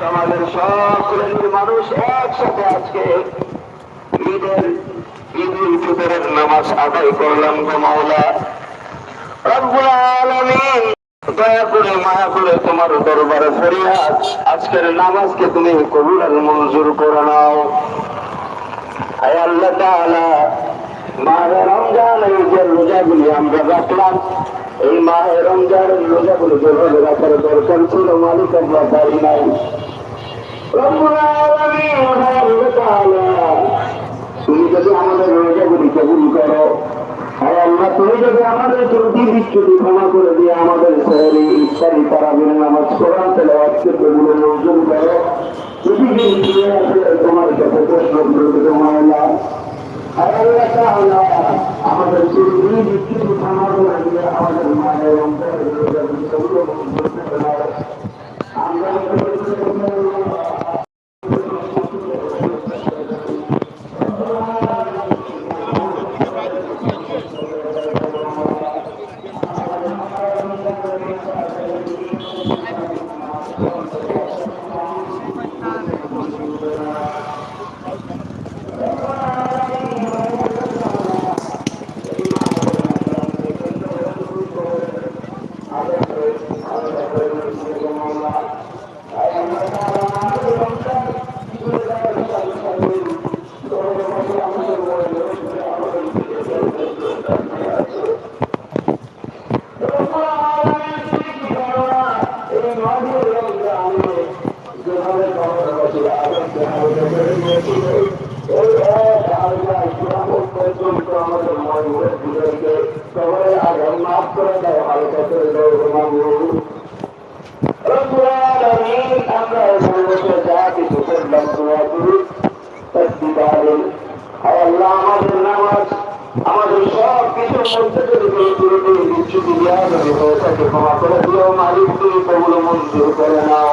সমাজের সব শ্রেণির মানুষ একসাথে আজকে ঈদের ঈদ উল ফিতরের নামাজ আদায় করলাম গো মাওলা। দয়া করে, মায়া করে তোমার দরবারে ফরিয়াদ। আজকের নামাজকে তুমি কবুল মঞ্জুর করে নাও। মাহে রমজান, এই যে রোজাগুলি আমরা রাখলাম, এই মাহে রমজানের রোজাগুলি যেভাবে রাখার দরকার ছিল, মালিক আমরা পারি নাই। তুমি যদি আমাদের রোজাগুলি কবুল করো তুমি যদি আমাদের ত্রুটি বিচ্ছুটি ক্ষমা করে দিয়ে আমাদের শহরে ইত্যাদি তারাবির নামাজ কোরআন তেলে আজকে কবুলে মঞ্জুর করো। তোমার কাছে প্রশ্ন আল্লাহ তাআলা আমাদের ক্ষমা করে দিয়ে আমাদের মায়ের অন্তরের মাফ করে দাও হালকা করে দাও মামুন রব্বুল আলামিন আমরা যা কিছু করলাম দোয়া করি আল্লাহ আমাদের নামাজ আমাদের সব কিছুর মধ্যে যদি কোনো ত্রুটি বিচ্ছুতি দেওয়া যদি হয়ে থাকে ক্ষমা করে দিও মালিক তুমি কবুল মঞ্জুর করে নাও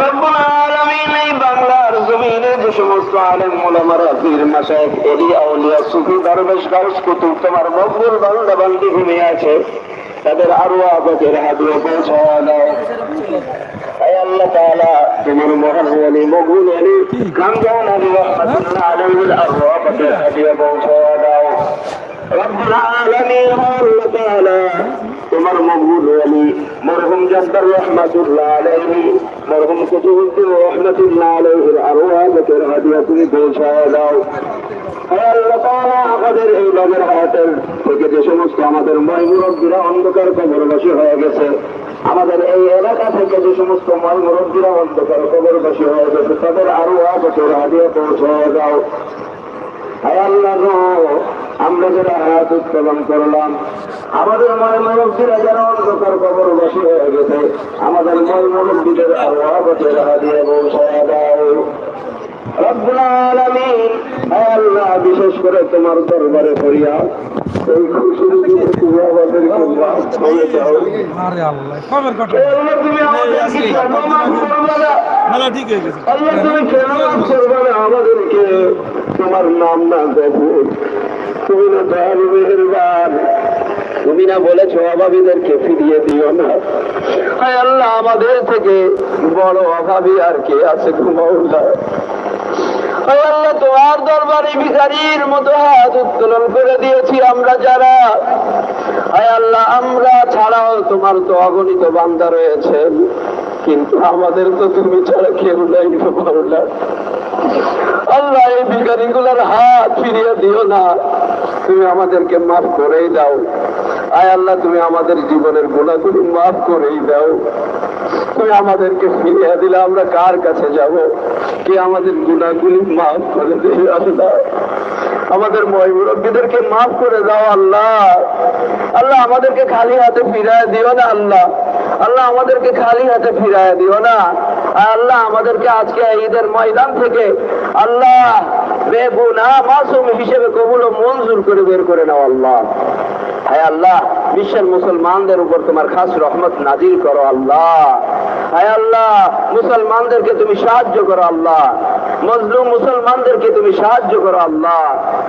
রব্বুল তোমার মকবুল বান্দা বান্দি ঘুমিয়ে আছে আলী মরহুম জব্বার রহমাতুল্লাহ মরহুম কুতুবুদ্দিন রহমাতুল্লাহ আলাইহির আরওয়াহের হাদিয়া তুমি পৌঁছায় দাও আমাদের এই লগের থেকে যে সমস্ত আমাদের ময় মুরব্বীরা অন্ধকার কবরবাসী হয়ে এলাকা থেকে যে সমস্ত ময় মুরব্বীরা অন্ধকার কবরবাসী হয়ে গেছে তাদের আরও আগে হাদিয়া পৌঁছায় দাও আমরা যারা হায়াত উৎপাদন করলাম আমাদের ময় মুরব্বীরা যারা অন্ধকার কবর বসে হয়ে গেছে। আমাদের ময় মুরব্বীদের আগতের হাদিয়া পৌঁছায় দাও। হায় আল্লাহ বিশেষ করে তোমার দরবারে করিয়া এই খুশির তুমি আমাদেরকে মাফ করে দাও আরে আল্লাহ কবের কথা হে আল্লাহ, তুমি আমাদেরকে? তোমার নাম না গফুর তুমি না দয়ালু মেহেরবান। তুমি না বলেছ অভাবীদেরকে ফিরিয়ে দিও না। হায় আল্লাহ, আমাদের থেকে বড় অভাবী আর কে আছে ঘুমাউল্লাহ হায় তোমার দরবারে ভিখারির মতো হাত উত্তোলন করে দিয়েছি আমরা যারা। হায় আল্লাহ, আমরা ছাড়াও তোমার তো অগণিত বান্দা রয়েছে কিন্তু আমাদের তো তুমি ছাড়া কেউ নাই মাওলা আল্লাহ এই ভিখারি গুলার হাত ফিরিয়ে দিও না। তুমি আমাদেরকে মাফ করেই দাও। আয় আল্লাহ, তুমি আমাদের জীবনের গুণাগুলি মাফ করেই দাও। তুমি আমাদেরকে ফিরিয়ে দিলে আমরা কার কাছে যাব? কে আমাদের গুণাগুলি মাফ করে দেবে আল্লাহ? আমাদের ময় মুরব্বীদেরকে মাফ করে দাও আল্লাহ। আল্লাহ, আমাদেরকে খালি হাতে ফিরায় দিও না আল্লাহ। আল্লাহ, আমাদেরকে খালি হাতে ফিরায় দিও না। আল্লাহ, আমাদেরকে আজকে ঈদের ময়দান থেকে আল্লাহ হিসেবে কবুল ও মঞ্জুর করে বের করে নাও আল্লাহ। হায় আল্লাহ, বিশ্বের মুসলমানদের উপর তোমার খাস রহমত নাজিল করো আল্লাহ। হায় আল্লাহ, মুসলমানদেরকে তুমি সাহায্য করো আল্লাহ। মজলুম মুসলমানদেরকে তুমি সাহায্য করো আল্লাহ।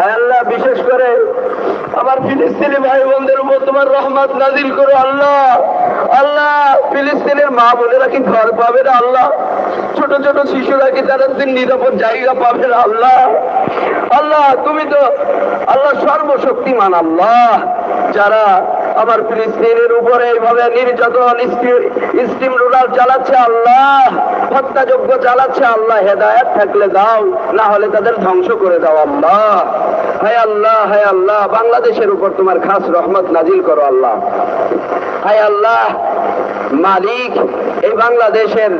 হায় আল্লাহ, বিশেষ করে আমার ফিলিস্তিনি ভাই বোনদের উপর তোমার রহমত নাজিল করো আল্লাহ। আল্লাহ, ফিলিস্তিনের মা বোনেরা কি ঘর পাবে না আল্লাহ? ছোট ছোট শিশুরা কি তারা নিরাপদ জায়গা পাবে না আল্লাহ? আল্লাহ, তুমি তো আল্লাহ সর্বশক্তিমান আল্লাহ। যারা আমার ফিলিস্তিনের উপরে এইভাবে নির্যাতন, স্টিম রুলার চালাচ্ছে আল্লাহ হত্যাযোগ্য চালাচ্ছে আল্লাহ, হেদায়াত থাকলে দাও, না হলে তাদের ধ্বংস করে দাও আল্লাহ। হায় আল্লাহ হায় আল্লাহ, বাংলাদেশের উপর তোমার খাস রহমত নাজিল করো আল্লাহ। হায় আল্লাহ, মালিক, এই বাংলাদেশের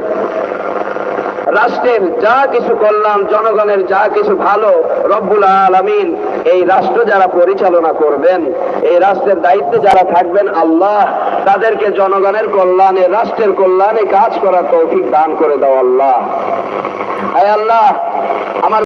রাষ্ট্রের যা কিছু কল্যাণ জনগণের যা কিছু ভালো, রব্বুল আলমিন এই রাষ্ট্র যারা পরিচালনা করবেন, এই রাষ্ট্রের দায়িত্বে যারা থাকবেন আল্লাহ, তাদেরকে জনগণের কল্যাণে, রাষ্ট্রের কল্যাণে কাজ করার তৌফিক দান করে দাও আল্লাহ। আয় আল্লাহ, আমার